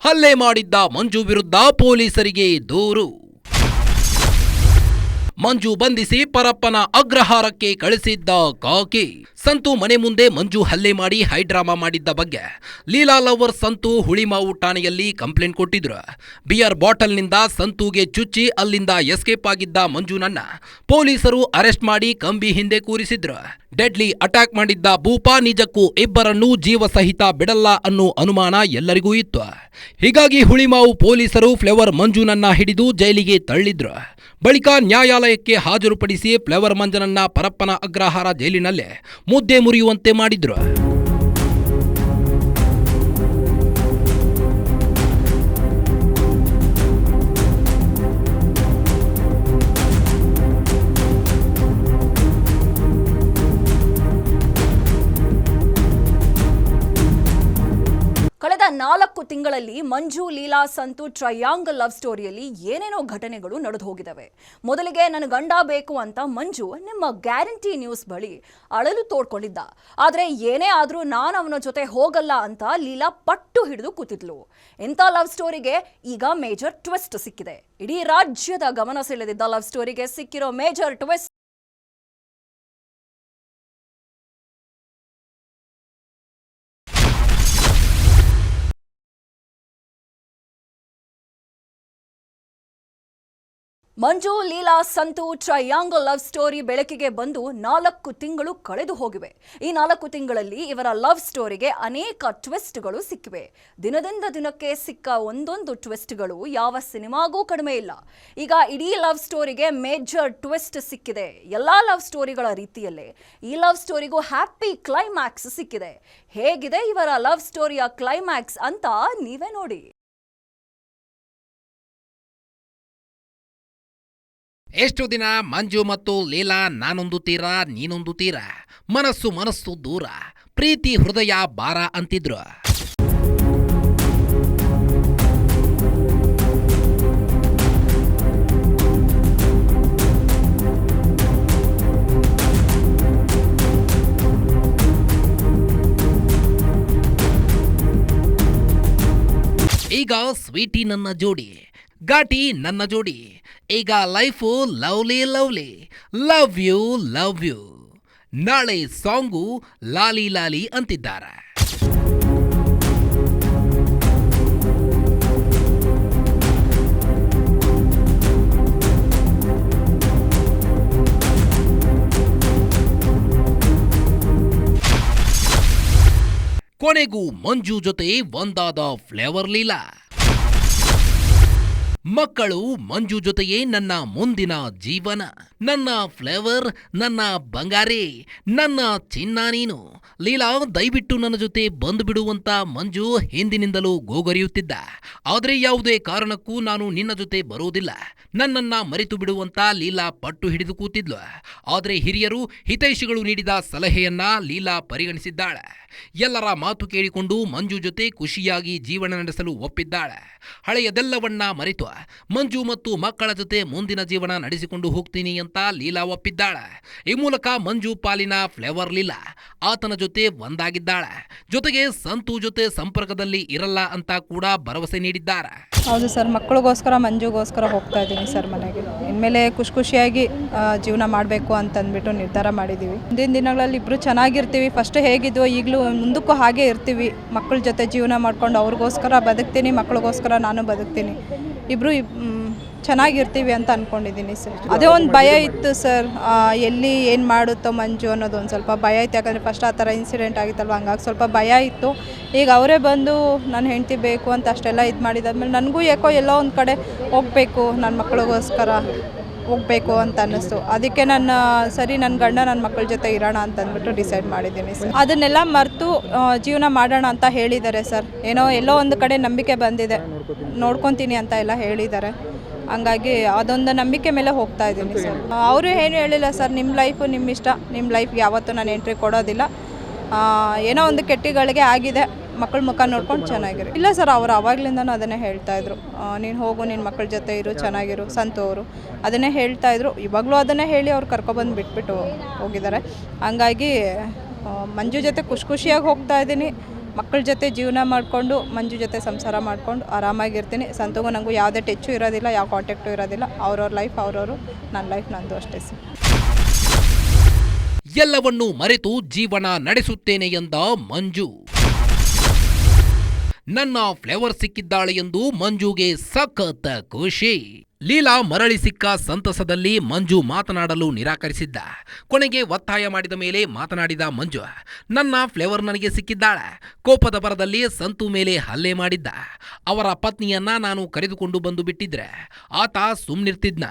ಹಲ್ಲೆ ಮಾಡಿದ್ದ ಮಂಜು ವಿರುದ್ಧ ಪೊಲೀಸರಿಗೆ ದೂರು. ಮಂಜು ಬಂಧಿಸಿ ಪರಪ್ಪನ ಅಗ್ರಹಾರಕ್ಕೆ ಕಳಿಸಿದ್ದ ಕಾಕಿ. ಸಂತು ಮನೆ ಮುಂದೆ ಮಂಜು ಹಲ್ಲೆ ಮಾಡಿ ಹೈಡ್ರಾಮಾ ಮಾಡಿದ್ದ ಬಗ್ಗೆ ಲೀಲಾ ಲವರ್ ಸಂತು ಹುಳಿಮಾವು ಠಾಣೆಯಲ್ಲಿ ಕಂಪ್ಲೇಂಟ್ ಕೊಟ್ಟಿದ್ರು. ಬಿಯರ್ ಬಾಟಲ್ನಿಂದ ಸಂತುಗೆ ಚುಚ್ಚಿ ಅಲ್ಲಿಂದ ಎಸ್ಕೇಪ್ ಆಗಿದ್ದ ಮಂಜುನನ್ನ ಪೊಲೀಸರು ಅರೆಸ್ಟ್ ಮಾಡಿ ಕಂಬಿ ಹಿಂದೆ ಕೂರಿಸಿದ್ರು. ಡೆಡ್ಲಿ ಅಟ್ಯಾಕ್ ಮಾಡಿದ್ದ ಭೂಪಾ ನಿಜಕ್ಕೂ ಇಬ್ಬರನ್ನೂ ಜೀವಸಹಿತ ಬಿಡಲ್ಲ ಅನ್ನೋ ಅನುಮಾನ ಎಲ್ಲರಿಗೂ ಇತ್ತು. ಹೀಗಾಗಿ ಹುಳಿಮಾವು ಪೊಲೀಸರು ಫ್ಲೇವರ್ ಮಂಜುನನ್ನ ಹಿಡಿದು ಜೈಲಿಗೆ ತಳ್ಳಿದ್ರು. ಬಳಿಕ ನ್ಯಾಯಾಲಯಕ್ಕೆ ಹಾಜರುಪಡಿಸಿ ಫ್ಲೇವರ್ ಮಂಜನನ್ನ ಪರಪ್ಪನ ಅಗ್ರಹಾರ ಜೈಲಿನಲ್ಲೇ ಮುದ್ದೆ ಮುರಿಯುವಂತೆ ಮಾಡಿದ್ರು. ನಾಲ್ಕು ತಿಂಗಳಲ್ಲಿ ಮಂಜು, ಲೀಲಾ, ಸಂತು ಟ್ರಯಾಂಗಲ್ ಲವ್ ಸ್ಟೋರಿಯಲ್ಲಿ ಏನೇನೋ ಘಟನೆಗಳು ನಡೆದು ಹೋಗಿದ್ದಾವೆ ಮೊದಲಿಗೆ ನನ್ನ ಗಂಡ ಬೇಕು ಅಂತ ಮಂಜು ನಿಮ್ಮ ಗ್ಯಾರಂಟಿ ನ್ಯೂಸ್ ಬಳಿ ಅಳಲು ತೋಡ್ಕೊಂಡಿದ್ದ. ಆದರೆ ಏನೇ ಆದರೂ ನಾನು ಅವನ ಜೊತೆ ಹೋಗಲ್ಲ ಅಂತ ಲೀಲಾ ಪಟ್ಟು ಹಿಡಿದು ಕೂತಿದ್ಲು. ಇಂಥ ಲವ್ ಸ್ಟೋರಿಗೆ ಈಗ ಮೇಜರ್ ಟ್ವಿಸ್ಟ್ ಸಿಕ್ಕಿದೆ. ಇಡೀ ರಾಜ್ಯದ ಗಮನ ಸೆಳೆದಿದ್ದ ಲವ್ ಸ್ಟೋರಿಗೆ ಸಿಕ್ಕಿರೋ major twist Manju Leela Santhu triangle love story ಬೆಳಕಿಗೆ ಬಂದು ನಾಲ್ಕು ತಿಂಗಳು ಕಳೆದು ಹೋಗಿವೆ. ಈ ನಾಲ್ಕು ತಿಂಗಳಲ್ಲಿ ಇವರ ಲವ್ ಸ್ಟೋರಿಗೆ ಅನೇಕ ಟ್ವಿಸ್ಟ್ಗಳು ಸಿಕ್ಕಿವೆ. ದಿನದಿಂದ ದಿನಕ್ಕೆ ಸಿಕ್ಕ ಒಂದೊಂದು ಟ್ವಿಸ್ಟ್ಗಳು ಯಾವ ಸಿನಿಮಾಗೂ ಕಡಿಮೆ ಇಲ್ಲ. ಈಗ ಇಡೀ ಲವ್ ಸ್ಟೋರಿಗೆ ಮೇಜರ್ ಟ್ವಿಸ್ಟ್ ಸಿಕ್ಕಿದೆ. ಎಲ್ಲಾ ಲವ್ ಸ್ಟೋರಿಗಳ ರೀತಿಯಲ್ಲೇ ಈ ಲವ್ ಸ್ಟೋರಿಗೂ ಹ್ಯಾಪಿ ಕ್ಲೈಮ್ಯಾಕ್ಸ್ ಸಿಕ್ಕಿದೆ. ಹೇಗಿದೆ ಇವರ ಲವ್ ಸ್ಟೋರಿಯ ಕ್ಲೈಮ್ಯಾಕ್ಸ್ ಅಂತ ನೀವೇ ನೋಡಿ. ಎಷ್ಟು ದಿನ ಮಂಜು ಮತ್ತು ಲೀಲಾ ನಾನೊಂದು ತೀರ, ನೀನೊಂದು ತೀರ. ಮನಸ್ಸು ಮನಸ್ಸು ದೂರ. ಪ್ರೀತಿ ಹೃದಯ ಬಾರ ಅಂತಿದ್ರು. ಈಗ ಸ್ವೀಟಿ ನನ್ನ ಜೋಡಿ, ಘಾಟಿ ನನ್ನ ಜೋಡಿ. ಈಗ life lovely lovely. Love you love you. ನಾಳೆ ಸಾಂಗು ಲಾಲಿ ಲಾಲಿ ಅಂತಿದ್ದಾರೆ. ಕೊನೆಗೂ ಮಂಜು ಜೊತೆ ಒಂದಾದ ಫ್ಲೇವರ್ ಲೀಲಾ. ಮಕ್ಕಳು ಮಂಜು ಜೊತೆಯೇ ನನ್ನ ಮುಂದಿನ ಜೀವನ. ನನ್ನ ಫ್ಲೇವರ್, ನನ್ನ ಬಂಗಾರಿ, ನನ್ನ ಚಿನ್ನ ನೀನು. ಲೀಲಾ, ದಯವಿಟ್ಟು ನನ್ನ ಜೊತೆ ಬಂದು ಬಿಡುವಂತ ಮಂಜು ಹಿಂದಿನಿಂದಲೂ ಗೋಗರಿಯುತ್ತಿದ್ದ. ಆದರೆ ಯಾವುದೇ ಕಾರಣಕ್ಕೂ ನಾನು ನಿನ್ನ ಜೊತೆ ಬರುವುದಿಲ್ಲ. ನನ್ನನ್ನ ಮರೆತು ಬಿಡುವಂತ ಲೀಲಾ ಪಟ್ಟು ಹಿಡಿದು ಕೂತಿದ್ಲು. ಆದರೆ ಹಿರಿಯರು ಹಿತೈಷಿಗಳು ನೀಡಿದ ಸಲಹೆಯನ್ನ ಲೀಲಾ ಪರಿಗಣಿಸಿದ್ದಾಳೆ. ಎಲ್ಲರ ಮಾತು ಕೇಳಿಕೊಂಡು ಮಂಜು ಜೊತೆ ಖುಷಿಯಾಗಿ ಜೀವನ ನಡೆಸಲು ಒಪ್ಪಿದ್ದಾಳೆ. ಹಳೆಯದೆಲ್ಲವನ್ನ ಮರೆತು ಮಂಜು ಮತ್ತು ಮಕ್ಕಳ ಜೊತೆ ಮುಂದಿನ ಜೀವನ ನಡೆಸಿಕೊಂಡು ಹೋಗ್ತೀನಿ ಅಂತ ಲೀಲಾ ಒಪ್ಪಿದ್ದಾಳೆ. ಈ ಮೂಲಕ ಮಂಜು ಪಾಲಿನ ಫ್ಲೇವರ್ ಲೀಲಾ ಆತನ ಜೊತೆ ಒಂದಾಗಿದ್ದಾಳೆ. ಜೊತೆಗೆ ಸಂತು ಜೊತೆ ಸಂಪರ್ಕದಲ್ಲಿ ಇರಲ್ಲ ಅಂತ ಕೂಡ ಭರವಸೆ ನೀಡಿದ್ದಾರೆ. ಹೌದು ಸರ್, ಮಕ್ಕಳಿಗೋಸ್ಕರ ಮಂಜುಗೋಸ್ಕರ ಹೋಗ್ತಾ ಇದ್ದೀನಿ ಸರ್ ಮನೆಗೆ. ಇನ್ಮೇಲೆ ಖುಷಿ ಖುಷಿಯಾಗಿ ಜೀವನ ಮಾಡಬೇಕು ಅಂತಂದ್ಬಿಟ್ಟು ನಿರ್ಧಾರ ಮಾಡಿದ್ದೀವಿ. ಮುಂದಿನ ದಿನಗಳಲ್ಲಿ ಇಬ್ಬರು ಚೆನ್ನಾಗಿರ್ತೀವಿ. ಫಸ್ಟ್ ಹೇಗಿದ್ವೋ ಈಗಲೂ ಮುಂದಕ್ಕೂ ಹಾಗೆ ಇರ್ತೀವಿ. ಮಕ್ಕಳ ಜೊತೆ ಜೀವನ ಮಾಡ್ಕೊಂಡು ಅವ್ರಿಗೋಸ್ಕರ ಬದುಕ್ತೀನಿ, ಮಕ್ಕಳಿಗೋಸ್ಕರ ನಾನು ಬದುಕ್ತೀನಿ. ಇಬ್ಬರು ಚೆನ್ನಾಗಿರ್ತೀವಿ ಅಂತ ಅಂದ್ಕೊಂಡಿದ್ದೀನಿ ಸರ್. ಅದೇ ಒಂದು ಭಯ ಇತ್ತು ಸರ್. ಎಲ್ಲಿ ಏನು ಮಾಡುತ್ತೋ ಮಂಜು ಅನ್ನೋದು ಒಂದು ಸ್ವಲ್ಪ ಭಯ ಇತ್ತು. ಯಾಕಂದರೆ ಫಸ್ಟ್ ಆ ಥರ ಇನ್ಸಿಡೆಂಟ್ ಆಗಿತ್ತಲ್ವ? ಹಂಗಾಗಿ ಸ್ವಲ್ಪ ಭಯ ಇತ್ತು. ಈಗ ಅವರೇ ಬಂದು ನನ್ನ ಹೆಂಡತಿ ಬೇಕು ಅಂತ ಅಷ್ಟೆಲ್ಲ ಇದು ಮಾಡಿದಾದ್ಮೇಲೆ ನನಗೂ ಯಾಕೋ ಎಲ್ಲೋ ಒಂದು ಕಡೆ ಹೋಗಬೇಕು ನನ್ನ ಮಕ್ಕಳಿಗೋಸ್ಕರ ಹೋಗಬೇಕು ಅಂತ ಅನ್ನಿಸ್ತು. ಅದಕ್ಕೆ ನನ್ನ, ಸರಿ ನನ್ನ ಗಂಡ ನನ್ನ ಮಕ್ಕಳ ಜೊತೆ ಇರೋಣ ಅಂತ ಅಂದ್ಬಿಟ್ಟು ಡಿಸೈಡ್ ಮಾಡಿದ್ದೀನಿ ಸರ್. ಅದನ್ನೆಲ್ಲ ಮರೆತು ಜೀವನ ಮಾಡೋಣ ಅಂತ ಹೇಳಿದ್ದಾರೆ ಸರ್. ಏನೋ ಎಲ್ಲೋ ಒಂದು ಕಡೆ ನಂಬಿಕೆ ಬಂದಿದೆ. ನೋಡ್ಕೊತೀನಿ ಅಂತ ಎಲ್ಲ ಹೇಳಿದ್ದಾರೆ. ಹಂಗಾಗಿ ಅದೊಂದು ನಂಬಿಕೆ ಮೇಲೆ ಹೋಗ್ತಾ ಇದ್ದೀನಿ ಸರ್. ಅವರು ಏನು ಹೇಳಿಲ್ಲ ಸರ್, ನಿಮ್ಮ ಲೈಫು ನಿಮ್ಮ ಇಷ್ಟ. ನಿಮ್ಮ ಲೈಫ್ಗೆ ಯಾವತ್ತೂ ನಾನು ಎಂಟ್ರಿ ಕೊಡೋದಿಲ್ಲ. ಏನೋ ಒಂದು ಕೆಟ್ಟಿಗಳಿಗೆ ಆಗಿದೆ. ಮಕ್ಕಳ ಮುಖ ನೋಡ್ಕೊಂಡು ಚೆನ್ನಾಗಿರು. ಇಲ್ಲ ಸರ್, ಅವರು ಅವಾಗ್ಲಿಂದನೂ ಅದನ್ನೇ ಹೇಳ್ತಾ ಇದ್ರು. ನೀನು ಹೋಗು ನಿನ್ನ ಮಕ್ಕಳ ಜೊತೆ ಇರು, ಚೆನ್ನಾಗಿರು, ಸಂತು ಅವರು. ಅದನ್ನೇ ಹೇಳ್ತಾ ಇದ್ರು. ಇವಾಗಲೂ ಅದನ್ನೇ ಹೇಳಿ ಅವ್ರು ಕರ್ಕೊಬಂದು ಬಿಟ್ಬಿಟ್ಟು ಹೋಗಿದ್ದಾರೆ. ಹಂಗಾಗಿ ಮಂಜು ಜೊತೆ ಖುಷಿ ಖುಷಿಯಾಗಿ ಹೋಗ್ತಾ ಇದ್ದೀನಿ. ಮಕ್ಕಳ ಜೊತೆ ಜೀವನ ಮಾಡಿಕೊಂಡು, ಮಂಜು ಜೊತೆ ಸಂಸಾರ ಮಾಡಿಕೊಂಡು ಆರಾಮಾಗಿರ್ತೀನಿ. ಸಂತಗೂ ನನಗೂ ಯಾವುದೇ ಟೆಚ್ಚು ಇರೋದಿಲ್ಲ, ಯಾವ ಕಾಂಟ್ಯಾಕ್ಟು ಇರೋದಿಲ್ಲ. ಅವ್ರವ್ರ ಲೈಫ್ ಅವ್ರವರು ನನ್ನ ಲೈಫ್ ನಂದು ಅಷ್ಟೇ ಸರ್. ಎಲ್ಲವನ್ನೂ ಮರೆತು ಜೀವನ ನಡೆಸುತ್ತೇನೆ ಎಂದ ಮಂಜು. ನನ್ನ ಫ್ಲೇವರ್ ಸಿಕ್ಕಿದ್ದಾಳೆ ಎಂದು ಮಂಜುಗೆ ಸಖತ್ ಖುಷಿ. ಲೀಲಾ ಮರಳಿ ಸಿಕ್ಕ ಸಂತಸದಲ್ಲಿ ಮಂಜು ಮಾತನಾಡಲು ನಿರಾಕರಿಸಿದ್ದ. ಕೊನೆಗೆ ಒತ್ತಾಯ ಮಾಡಿದ ಮೇಲೆ ಮಾತನಾಡಿದ ಮಂಜು, ನನ್ನ ಫ್ಲೇವರ್ ನನಗೆ ಸಿಕ್ಕಿದ್ದಾಳೆ. ಕೋಪದ ಬರದಲ್ಲಿ ಸಂತು ಮೇಲೆ ಹಲ್ಲೆ ಮಾಡಿದ್ದ. ಅವರ ಪತ್ನಿಯನ್ನ ನಾನು ಕರೆದುಕೊಂಡು ಬಂದು ಬಿಟ್ಟಿದ್ರೆ ಆತ ಸುಮ್ನಿರ್ತಿದ್ನ.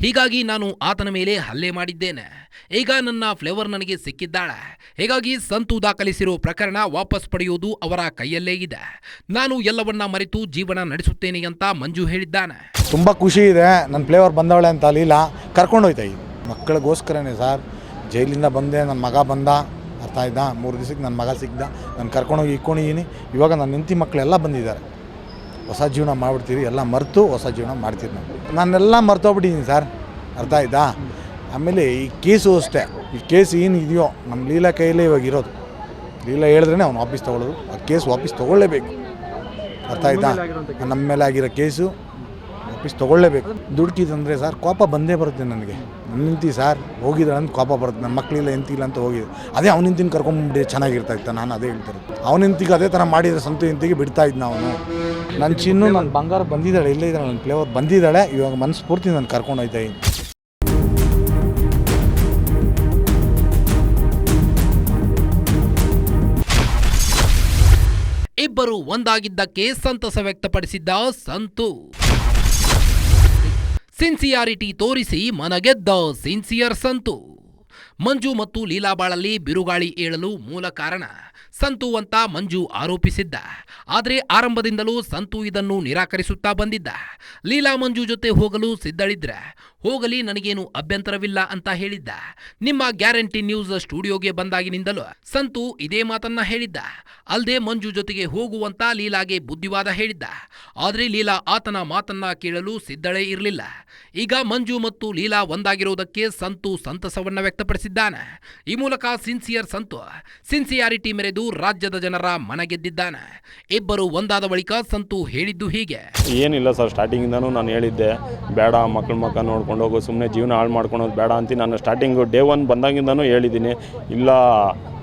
ಹೀಗಾಗಿ ನಾನು ಆತನ ಮೇಲೆ ಹಲ್ಲೆ ಮಾಡಿದ್ದೇನೆ. ಈಗ ನನ್ನ ಫ್ಲೇವರ್ ನನಗೆ ಸಿಕ್ಕಿದ್ದಾಳೆ. ಹೀಗಾಗಿ ಸಂತು ದಾಖಲಿಸಿರೋ ಪ್ರಕರಣ ವಾಪಸ್ ಪಡೆಯುವುದು ಅವರ ಕೈಯಲ್ಲೇ ಇದೆ. ನಾನು ಎಲ್ಲವನ್ನ ಮರೆತು ಜೀವನ ನಡೆಸುತ್ತೇನೆ ಅಂತ ಮಂಜು ಹೇಳಿದ್ದಾನೆ. ತುಂಬ ಖುಷಿ ಇದೆ. ನನ್ನ ಫ್ಲೇವರ್ ಬಂದವಳೆ ಅಂತ ಲೀಲಾ ಕರ್ಕೊಂಡೋಯ್ತಾ ಈ ಮಕ್ಕಳಿಗೋಸ್ಕರನೇ ಸರ್. ಜೈಲಿಂದ ಬಂದೆ ನನ್ನ ಮಗ ಬಂದ. ಅರ್ಥ ಆಯ್ತಾ? ಮೂರು ದಿವಸಕ್ಕೆ ನನ್ನ ಮಗ ಸಿಕ್ಕಿದ ನಾನು ಕರ್ಕೊಂಡೋಗಿ ಇಕ್ಕೊಂಡಿದ್ದೀನಿ ಇವಾಗ ನನ್ನ ಹೆಂಡತಿ ಮಕ್ಕಳೆಲ್ಲ ಬಂದಿದ್ದಾರೆ. ಹೊಸ ಜೀವನ ಮಾಡ್ಬಿಡ್ತೀವಿ ಎಲ್ಲ ಮರೆತು ಹೊಸ ಜೀವನ ಮಾಡ್ತೀವಿ ನಾವು. ನಾನೆಲ್ಲ ಮರ್ತೋಗ್ಬಿಟ್ಟಿದ್ದೀನಿ ಸರ್. ಅರ್ಥ ಆಯ್ತಾ? ಆಮೇಲೆ ಈ ಕೇಸು ಅಷ್ಟೇ. ಈ ಕೇಸ್ ಏನು ಇದೆಯೋ ನಮ್ಮ ಲೀಲಾ ಕೈಯಲ್ಲೇ ಇವಾಗ ಇರೋದು. ಲೀಲಾ ಹೇಳಿದ್ರೆ ಅವ್ನು ವಾಪಸ್ ತೊಗೊಳ್ಳೋದು. ಆ ಕೇಸ್ ವಾಪಸ್ ತೊಗೊಳ್ಳೇಬೇಕು. ಅರ್ಥ ಆಯ್ತಾ? ನಮ್ಮ ಮೇಲೆ ಆಗಿರೋ ಕೇಸು ವಾಪಸ್ ತೊಗೊಳ್ಳೇಬೇಕು. ದುಡುಕಿದಂದರೆ ಸರ್ ಕೋಪ ಬಂದೇ ಬರುತ್ತೆ ನನಗೆ. ನನ್ನ ನಿಂತಿ ಸರ್ ಹೋಗಿದ್ರೆ ಅಂತ ಕೋಪ ಬರುತ್ತೆ. ನನ್ನ ಮಕ್ಕಳಿಲ್ಲ ಎಂತಿಲ್ಲ ಅಂತ ಹೋಗಿದ್ರು ಅದೇ ಅವ್ನ ನಿಂತಿನ ಕರ್ಕೊಂಡ್ಬಿಟ್ಟು ಚೆನ್ನಾಗಿರ್ತಾ ಇತ್ತು ನಾನು ಅದೇ ಹೇಳ್ತಾರೆ ಅವನ ಅದೇ ಥರ ಮಾಡಿದರೆ ಸಂತು ನಿಂತಿಗೆ ಬಿಡ್ತಾ ಇದ್ನ ಅವನು. ನನ್ನ ಚಿನ್ನು ನನ್ನ ಬಂಗಾರ ಬಂದಿದ್ದಾಳೆ, ಇಲ್ಲೇ ಇದ್ದಾಳೆ ನನ್ನ ಫ್ಲೇವರ್ ಬಂದಿದ್ದಾಳೆ. ಇವಾಗ ಮನಸ್ಫೂರ್ತಿ ನಾನು ಕರ್ಕೊಂಡು ಹೋಯ್ತಾ ಇದ್ದೀನಿ. ಇಬ್ಬರು ಒಂದಾಗಿದ್ದಕ್ಕೆ ಸಂತಸ ವ್ಯಕ್ತಪಡಿಸಿದ್ದ ಸಂತು. ಸಿನ್ಸಿಯಾರಿಟಿ ತೋರಿಸಿ ಮನಗೆದ್ದ ಸಿನ್ಸಿಯರ್ ಸಂತು. ಮಂಜು ಮತ್ತು ಲೀಲಾಬಾಳಲ್ಲಿ ಬಿರುಗಾಳಿ ಏಳಲು ಮೂಲ ಕಾರಣ ಸಂತು ಅಂತ ಮಂಜು ಆರೋಪಿಸಿದ್ದ. ಆದರೆ ಆರಂಭದಿಂದಲೂ ಸಂತು ಇದನ್ನು ನಿರಾಕರಿಸುತ್ತಾ ಬಂದಿದ್ದ. ಲೀಲಾ ಮಂಜು ಜೊತೆ ಹೋಗಲು ಸಿದ್ಧಳಿದ್ರೆ ಹೋಗಲಿ, ನನಗೇನು ಅಭ್ಯಂತರವಿಲ್ಲ ಅಂತ ಹೇಳಿದ್ದ. ನಿಮ್ಮ ಗ್ಯಾರಂಟಿ ನ್ಯೂಸ್ ಸ್ಟುಡಿಯೋಗೆ ಬಂದಾಗಿನಿಂದಲೂ ಸಂತು ಇದೇ ಮಾತನ್ನ ಹೇಳಿದ್ದ. ಅಲ್ಲದೆ ಮಂಜು ಜೊತೆಗೆ ಹೋಗುವಂತ ಲೀಲಾಗೆ ಬುದ್ಧಿವಾದ ಹೇಳಿದ್ದ. ಆದರೆ ಲೀಲಾ ಆತನ ಮಾತನ್ನ ಕೇಳಲು ಸಿದ್ಧಳೇ ಇರಲಿಲ್ಲ. ಈಗ ಮಂಜು ಮತ್ತು ಲೀಲಾ ಒಂದಾಗಿರುವುದಕ್ಕೆ ಸಂತು ಸಂತಸವನ್ನ ವ್ಯಕ್ತಪಡಿಸಿದ್ದಾನೆ. ಈ ಮೂಲಕ ಸಿನ್ಸಿಯರ್ ಸಂತು ಸಿನ್ಸಿಯಾರಿಟಿ ಮೆರೆದು ರಾಜ್ಯದ ಜನರ ಮನಗೆದ್ದಿದ್ದಾನೆ. ಇಬ್ಬರು ಒಂದಾದ ಬಳಿಕ ಸಂತು ಹೇಳಿದ್ದು ಹೀಗೆ. ಏನಿಲ್ಲ ಸರ್ ಸ್ಟಾರ್ಟಿಂಗ್ ನಾನು ಹೇಳಿದ್ದೆ. ಬೇಡ ಮಕ್ಕಳ ಮಕ್ಕ ಹೋಗು ಸುಮ್ಮನೆ ಜೀವನ ಹಾಳು ಮಾಡ್ಕೊಳೋದು ಬೇಡ ಅಂತ ನಾನು ಸ್ಟಾರ್ಟಿಂಗು ಡೇ ಒನ್ ಬಂದಾಗಿಂದನೂ ಹೇಳಿದ್ದೀನಿ ಇಲ್ಲ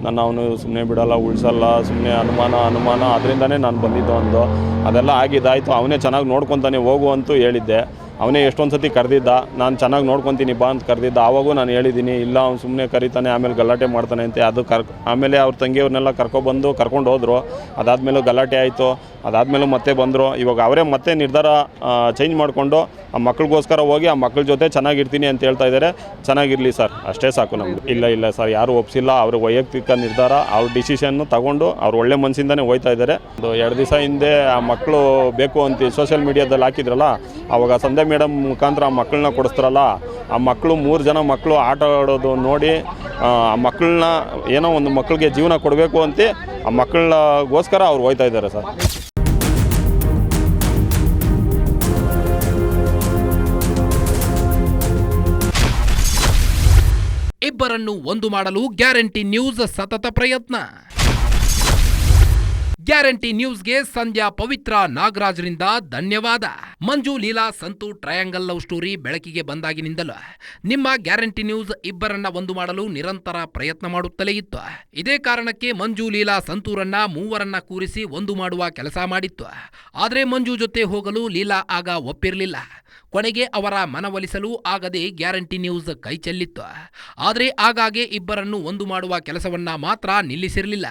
ನಾನು ಅವನು ಸುಮ್ಮನೆ ಬಿಡಲ್ಲ, ಉಳಿಸಲ್ಲ ಸುಮ್ಮನೆ ಅನುಮಾನ ಅನುಮಾನ ಅದರಿಂದನೇ ನಾನು ಬಂದಿದ್ದು ಒಂದು ಅದೆಲ್ಲ ಆಗಿದ್ದಾಯಿತು, ಅವನೇ ಚೆನ್ನಾಗಿ ನೋಡ್ಕೊತಾನೆ, ಹೋಗು ಅಂತೂ ಹೇಳಿದ್ದೆ. ಅವನೇ ಎಷ್ಟೊಂದು ಸತಿ ಕರೆದಿದ್ದ, ನಾನು ಚೆನ್ನಾಗಿ ನೋಡ್ಕೊತೀನಿ ಬಾ ಅಂತ ಕರೆದಿದ್ದ, ಆವಾಗೂ ನಾನು ಹೇಳಿದ್ದೀನಿ ಇಲ್ಲ ಅವ್ನು ಸುಮ್ಮನೆ ಕರೀತಾನೆ, ಆಮೇಲೆ ಗಲಾಟೆ ಮಾಡ್ತಾನೆ ಅಂತ, ಅದು ಕರ್ ಆಮೇಲೆ ಅವ್ರ ತಂಗಿಯವ್ರನ್ನೆಲ್ಲ ಕರ್ಕೊಬಂದು ಕರ್ಕೊಂಡು ಹೋದರು, ಅದಾದಮೇಲೂ ಗಲಾಟೆ ಆಯಿತು, ಅದಾದಮೇಲೂ ಮತ್ತೆ ಬಂದರು, ಇವಾಗ ಅವರೇ ಮತ್ತೆ ನಿರ್ಧಾರ ಚೇಂಜ್ ಮಾಡಿಕೊಂಡು, ಆ ಮಕ್ಳಿಗೋಸ್ಕರ ಹೋಗಿ ಆ ಮಕ್ಳ ಜೊತೆ ಚೆನ್ನಾಗಿರ್ತೀನಿ ಅಂತ ಹೇಳ್ತಾ ಇದ್ದಾರೆ ಚೆನ್ನಾಗಿರಲಿ ಸರ್ ಅಷ್ಟೇ ಸಾಕು ನಮ್ಗೆ ಇಲ್ಲ ಇಲ್ಲ ಸರ್ ಯಾರೂ ಒಪ್ಸಿಲ್ಲ, ಅವ್ರ ವೈಯಕ್ತಿಕ ನಿರ್ಧಾರ, ಅವ್ರ ಡಿಸಿಷನ್ನು ತಗೊಂಡು, ಅವ್ರು ಒಳ್ಳೆ ಮನಸ್ಸಿಂದನೇ ಹೋಯ್ತಾ ಇದ್ದಾರೆ ಎರಡು ದಿವಸ ಹಿಂದೆ ಆ ಮಕ್ಕಳು ಬೇಕು ಅಂತ ಸೋಷಿಯಲ್ ಮೀಡಿಯಾದಲ್ಲಿ ಹಾಕಿದ್ರಲ್ಲ, ಅವಾಗ ಸಂಧ್ಯಾ ಮೇಡಮ್, ಮುಖಾಂತರ ಆ ಮಕ್ಕಳನ್ನ ಕೊಡಿಸ್ತಾರಲ್ಲ, ಆ ಮಕ್ಕಳು ಮೂರು ಜನ ಮಕ್ಕಳು ಆಟ ಆಡೋದು ನೋಡಿ ಆ ಮಕ್ಕಳನ್ನ ಏನೋ ಒಂದು ಮಕ್ಕಳಿಗೆ ಜೀವನ ಕೊಡಬೇಕು ಅಂತ, ಆ ಮಕ್ಕಳಗೋಸ್ಕರ ಅವ್ರು ಹೋಯ್ತಾ ಇದ್ದಾರೆ ಸರ್. ಇಬ್ಬರನ್ನು ಒಂದು ಮಾಡಲು ಗ್ಯಾರಂಟಿ ನ್ಯೂಸ್ ಸತತ ಪ್ರಯತ್ನ. ಗ್ಯಾರಂಟಿ ನ್ಯೂಸ್ಗೆ ಸಂಧ್ಯಾ ಪವಿತ್ರ ನಾಗರಾಜ್ರಿಂದ ಧನ್ಯವಾದ. Manju, Leela, Santhu, triangle love story ಬೆಳಕಿಗೆ ಬಂದಾಗಿನಿಂದಲೂ ನಿಮ್ಮ ಗ್ಯಾರಂಟಿ ನ್ಯೂಸ್ ಇಬ್ಬರನ್ನ ಒಂದು ಮಾಡಲು ನಿರಂತರ ಪ್ರಯತ್ನ ಮಾಡುತ್ತಲೇ ಇತ್ತು. ಇದೇ ಕಾರಣಕ್ಕೆ ಮಂಜು, ಲೀಲಾ, ಸಂತೂರನ್ನ ಮೂವರನ್ನ ಕೂರಿಸಿ ಒಂದು ಮಾಡುವ ಕೆಲಸ ಮಾಡಿತ್ತು. ಆದರೆ ಮಂಜು ಜೊತೆ ಹೋಗಲು ಲೀಲಾ ಆಗ ಒಪ್ಪಿರಲಿಲ್ಲ. ಕೊನೆಗೆ ಅವರ ಮನವೊಲಿಸಲು ಆಗದೆ ಗ್ಯಾರಂಟಿ ನ್ಯೂಸ್ ಕೈ ಚೆಲ್ಲಿತ್ತು. ಆದರೆ ಆಗಾಗ್ಗೆ ಇಬ್ಬರನ್ನು ಒಂದು ಮಾಡುವ ಕೆಲಸವನ್ನ ಮಾತ್ರ ನಿಲ್ಲಿಸಿರಲಿಲ್ಲ.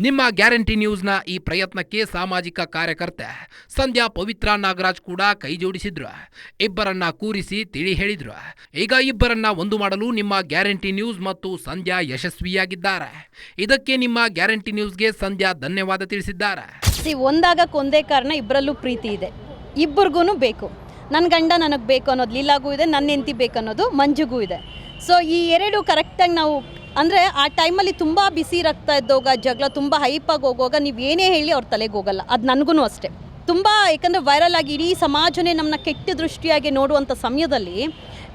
ನಿಮ್ಮ ಗ್ಯಾರಂಟಿ ನ್ಯೂಸ್ನ ಈ ಪ್ರಯತ್ನಕ್ಕೆ ಸಾಮಾಜಿಕ ಕಾರ್ಯಕರ್ತೆ ಸಂಧ್ಯಾ ಪವಿತ್ರ ನಾಗರಾಜ್ ಕೂಡ ಕೈ ಜೋಡಿಸಿದ್ರು. ಇಬ್ಬರನ್ನ ಕೂರಿಸಿ ತಿಳಿ ಹೇಳಿದ್ರು. ಈಗ ಇಬ್ಬರನ್ನ ಒಂದು ಮಾಡಲು ನಿಮ್ಮ ಗ್ಯಾರಂಟಿ ನ್ಯೂಸ್ ಮತ್ತು ಸಂಧ್ಯಾ ಯಶಸ್ವಿಯಾಗಿದ್ದಾರೆ. ಇದಕ್ಕೆ ನಿಮ್ಮ ಗ್ಯಾರಂಟಿ ನ್ಯೂಸ್ಗೆ ಸಂಧ್ಯಾ ಧನ್ಯವಾದ ತಿಳಿಸಿದ್ದಾರೆ. ಒಂದಾಗ ಒಂದೇ ಕಾರಣ ಇಬ್ಬರಲ್ಲೂ ಪ್ರೀತಿ ಇದೆ. ಇಬ್ಬರಿಗೂ ಬೇಕು. ನನ್ನ ಗಂಡ ನನಗೆ ಬೇಕು ಅನ್ನೋದು ಲೀಲಾಗೂ ಇದೆ ನನ್ನ ಹೆಂಡತಿ ಬೇಕು ಅನ್ನೋದು ಮಂಜುಗೂ ಇದೆ. ಸೊ ಈ ಎರಡು ಕರೆಕ್ಟಾಗಿ ನಾವು, ಅಂದರೆ ಆ ಟೈಮಲ್ಲಿ ತುಂಬ ಬಿಸಿ ರಕ್ತ ಇದ್ದೋಗ, ಜಗಳ ತುಂಬ ಹೈಪಾಗಿ ಹೋಗುವಾಗ ನೀವು ಏನೇ ಹೇಳಿ ಅವ್ರ ತಲೆಗೆ ಹೋಗಲ್ಲ, ಅದು ನನಗೂ ಅಷ್ಟೇ. ತುಂಬ ಯಾಕಂದರೆ ವೈರಲ್ ಆಗಿ ಇಡೀ ಸಮಾಜನೇ ನಮ್ಮನ್ನ ಕೆಟ್ಟ ದೃಷ್ಟಿಯಾಗಿ ನೋಡುವಂಥ ಸಮಯದಲ್ಲಿ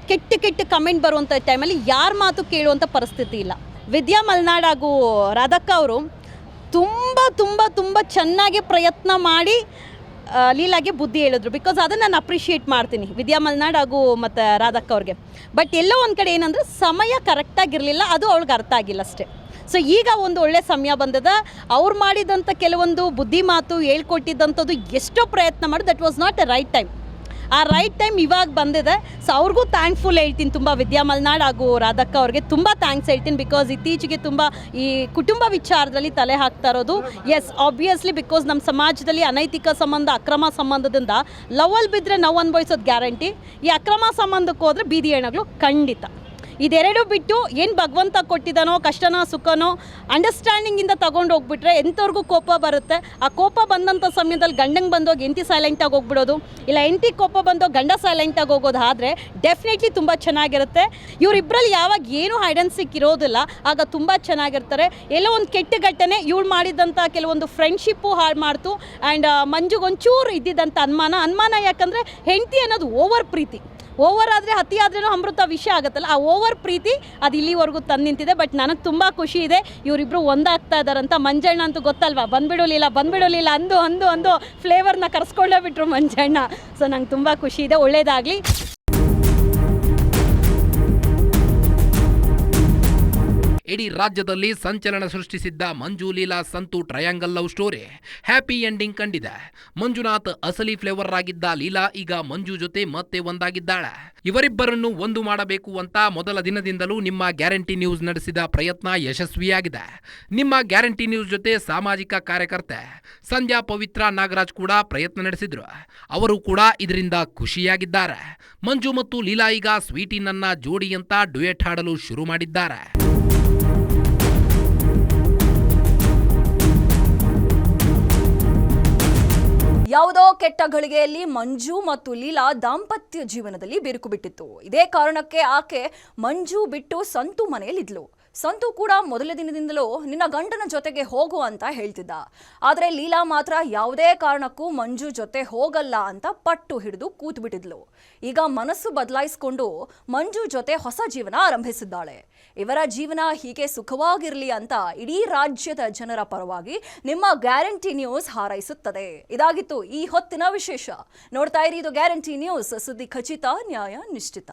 ಕೆಟ್ಟ ಕೆಟ್ಟ ಕಮೆಂಟ್ ಬರುವಂಥ ಟೈಮಲ್ಲಿ ಯಾರ ಮಾತು ಕೇಳುವಂಥ ಪರಿಸ್ಥಿತಿ ಇಲ್ಲ. ವಿದ್ಯಾ ಮಲ್ನಾಡ್ ಹಾಗೂ ರಾಧಕ್ಕ ಅವರು ತುಂಬ ತುಂಬ ತುಂಬ ಚೆನ್ನಾಗಿ ಪ್ರಯತ್ನ ಮಾಡಿ ಲೀಲಾಗೆ ಬುದ್ಧಿ ಹೇಳಿದ್ರು. ಬಿಕಾಸ್ ಅದನ್ನು ನಾನು ಅಪ್ರಿಷಿಯೇಟ್ ಮಾಡ್ತೀನಿ. ವಿದ್ಯಾ ಮಲ್ನಾಡ್ ಹಾಗೂ ಮತ್ತು ರಾಧಕ್ಕ ಅವ್ರಿಗೆ. ಬಟ್ ಎಲ್ಲೋ ಒಂದು ಕಡೆ ಏನಂದ್ರೆ ಸಮಯ ಕರೆಕ್ಟಾಗಿರಲಿಲ್ಲ ಅದು ಅವಳಿಗೆ ಅರ್ಥ ಆಗಿಲ್ಲ ಅಷ್ಟೇ. ಸೊ ಈಗ ಒಂದು ಒಳ್ಳೆ ಸಮಯ ಬಂದದ. ಅವ್ರು ಮಾಡಿದಂಥ ಕೆಲವೊಂದು ಬುದ್ಧಿ ಮಾತು ಹೇಳ್ಕೊಟ್ಟಿದ್ದಂಥದ್ದು ಎಷ್ಟೋ ಪ್ರಯತ್ನ ಮಾಡಿ that was not a right time ಆ ರೈಟ್ ಟೈಮ್ ಇವಾಗ ಬಂದಿದೆ. ಸೊ ಅವ್ರಿಗೂ ಥ್ಯಾಂಕ್ಫುಲ್ ಹೇಳ್ತೀನಿ ತುಂಬ ವಿದ್ಯಾ ಮಲ್ನಾಡ್ ಹಾಗೂ ರಾಧಕ್ಕ ಅವ್ರಿಗೆ. ತುಂಬ ಥ್ಯಾಂಕ್ಸ್ ಹೇಳ್ತೀನಿ ಬಿಕಾಸ್ ಇತ್ತೀಚೆಗೆ ತುಂಬ ಈ ಕುಟುಂಬ ವಿಚಾರದಲ್ಲಿ ತಲೆ ಹಾಕ್ತಾ ಇರೋದು. ಎಸ್ ಆಬ್ವಿಯಸ್ಲಿ ಬಿಕಾಸ್ ನಮ್ಮ ಸಮಾಜದಲ್ಲಿ ಅನೈತಿಕ ಸಂಬಂಧ, ಅಕ್ರಮ ಸಂಬಂಧದಿಂದ ಲವಲ್ ಬಿದ್ದರೆ ನಾವು ಅನುಭವಿಸೋದು ಗ್ಯಾರಂಟಿ ಈ ಅಕ್ರಮ ಸಂಬಂಧಕ್ಕೆ ಹೋದರೆ ಬೀದಿ ಹೆಣ್ಣಗಳು ಖಂಡಿತ. ಇದೆರಡು ಬಿಟ್ಟು ಏನು ಭಗವಂತ ಕೊಟ್ಟಿದ್ದಾನೋ, ಕಷ್ಟನೋ, ಸುಖನೋ ಅಂಡರ್ಸ್ಟ್ಯಾಂಡಿಂಗಿಂದ ತಗೊಂಡು ಹೋಗ್ಬಿಟ್ರೆ ಎಂಥವ್ರಿಗೂ ಕೋಪ ಬರುತ್ತೆ. ಆ ಕೋಪ ಬಂದಂಥ ಸಮಯದಲ್ಲಿ ಗಂಡಂಗೆ ಬಂದೋಗಿ ಎಂಟಿ ಸೈಲೆಂಟಾಗಿ ಹೋಗ್ಬಿಡೋದು, ಇಲ್ಲ ಎಂಟಿ ಕೋಪ ಬಂದೋ ಗಂಡ ಸೈಲೆಂಟಾಗಿ ಹೋಗೋದು ಆದರೆ ಡೆಫಿನೆಟ್ಲಿ ತುಂಬ ಚೆನ್ನಾಗಿರುತ್ತೆ. ಇವರಿಬ್ಬರಲ್ಲಿ ಯಾವಾಗ ಏನು ಹೈಡನ್ಸಿಕ್ ಇರೋದಿಲ್ಲ, ಆಗ ತುಂಬ ಚೆನ್ನಾಗಿರ್ತಾರೆ. ಎಲ್ಲೋ ಒಂದು ಕೆಟ್ಟ ಘಟನೆ ಇವಳು ಮಾಡಿದಂಥ ಕೆಲವೊಂದು ಫ್ರೆಂಡ್ಶಿಪ್ಪು ಹಾಳು ಮಾಡ್ತು ಆ್ಯಂಡ್ ಮಂಜುಗೊಂಚೂರು ಇದ್ದಿದ್ದಂಥ ಅನುಮಾನ ಅನುಮಾನ ಯಾಕಂದರೆ ಹೆಂಡತಿ ಅನ್ನೋದು ಓವರ್ ಪ್ರೀತಿ. ಓವರ್ ಆದರೆ ಹತ್ತಿ ಆದ್ರೂ ಅಮೃತ ವಿಷಯ ಆಗುತ್ತಲ್ಲ, ಆ ಓವರ್ ಪ್ರೀತಿ ಅದು ಇಲ್ಲಿವರೆಗೂ ತಂದು ನಿಂತಿದೆ. ಬಟ್ ನನಗೆ ತುಂಬ ಖುಷಿ ಇದೆ ಇವರಿಬ್ಬರು ಒಂದಾಗ್ತಾ ಇದ್ದಾರಂತ ಮಂಜಣ್ಣ ಅಂತೂ ಗೊತ್ತಲ್ವಾ? ಬಂದ್ಬಿಡೋಲಿಲ್ಲ ಬಂದ್ಬಿಡೋಲಿಲ್ಲ ಅಂದು ಅಂದು ಅಂದು ಫ್ಲೇವರ್ನ ಕರೆಸ್ಕೊಳ್ಳೇ ಬಿಟ್ರು ಮಂಜಣ್ಣ. ಸೊ ನಂಗೆ ತುಂಬ ಖುಷಿ ಇದೆ, ಒಳ್ಳೇದಾಗಲಿ. ಇಡೀ ರಾಜ್ಯದಲ್ಲಿ ಸಂಚಲನ ಸೃಷ್ಟಿಸಿದ್ದ Manju Leela Santhu triangle love story happy ending ಕಂಡಿದೆ. ಮಂಜುನಾಥ್ ಅಸಲಿ ಫ್ಲೇವರ್ ಆಗಿದ್ದ ಲೀಲಾ ಈಗ ಮಂಜು ಜೊತೆ ಮತ್ತೆ ಒಂದಾಗಿದ್ದಾಳೆ. ಇವರಿಬ್ಬರನ್ನು ಒಂದು ಮಾಡಬೇಕು ಅಂತ ಮೊದಲ ದಿನದಿಂದಲೂ ನಿಮ್ಮ ಗ್ಯಾರಂಟಿ ನ್ಯೂಸ್ ನಡೆಸಿದ ಪ್ರಯತ್ನ ಯಶಸ್ವಿಯಾಗಿದೆ. ನಿಮ್ಮ ಗ್ಯಾರಂಟಿ ನ್ಯೂಸ್ ಜೊತೆ ಸಾಮಾಜಿಕ ಕಾರ್ಯಕರ್ತೆ ಸಂಧ್ಯಾ ಪವಿತ್ರ ನಾಗರಾಜ್ ಕೂಡ ಪ್ರಯತ್ನ ನಡೆಸಿದ್ರು. ಅವರು ಕೂಡ ಇದರಿಂದ ಖುಷಿಯಾಗಿದ್ದಾರೆ. ಮಂಜು ಮತ್ತು ಲೀಲಾ ಈಗ ಸ್ವೀಟಿನನ್ನ ಜೋಡಿ ಅಂತ ಡುಯೆಟ್ ಹಾಡಲು ಶುರು ಮಾಡಿದ್ದಾರೆ. ಯಾವುದೋ ಕೆಟ್ಟ ಘಳಿಗೆಯಲ್ಲಿ ಮಂಜು ಮತ್ತು ಲೀಲಾ ದಾಂಪತ್ಯ ಜೀವನದಲ್ಲಿ ಬಿರುಕು ಬಿಟ್ಟಿತ್ತು. ಇದೇ ಕಾರಣಕ್ಕೆ ಆಕೆ ಮಂಜು ಬಿಟ್ಟು ಸಂತು ಮನೆಯಲ್ಲಿದ್ಲು. ಸಂತು ಕೂಡ ಮೊದಲ ದಿನದಿಂದಲೂ ನಿನ್ನ ಗಂಡನ ಜೊತೆಗೆ ಹೋಗು ಅಂತ ಹೇಳ್ತಿದ್ದ. ಆದರೆ ಲೀಲಾ ಮಾತ್ರ ಯಾವುದೇ ಕಾರಣಕ್ಕೂ ಮಂಜು ಜೊತೆ ಹೋಗಲ್ಲ ಅಂತ ಪಟ್ಟು ಹಿಡಿದು ಕೂತ್ಬಿಟ್ಟಿದ್ಲು. ಈಗ ಮನಸ್ಸು ಬದಲಾಯಿಸಿಕೊಂಡು ಮಂಜು ಜೊತೆ ಹೊಸ ಜೀವನ ಆರಂಭಿಸಿದ್ದಾಳೆ. ಇವರ ಜೀವನ ಹೀಗೆ ಸುಖವಾಗಿರಲಿ ಅಂತ ಇಡೀ ರಾಜ್ಯದ ಜನರ ಪರವಾಗಿ ನಿಮ್ಮ ಗ್ಯಾರಂಟಿ ನ್ಯೂಸ್ ಹಾರೈಸುತ್ತದೆ. ಇದಾಗಿತ್ತು ಈ ಹೊತ್ತಿನ ವಿಶೇಷ. ನೋಡ್ತಾ ಇರಿ ಇದು ಗ್ಯಾರಂಟಿ ನ್ಯೂಸ್. ಸುದ್ದಿ ಖಚಿತ, ನ್ಯಾಯ, ನಿಶ್ಚಿತ.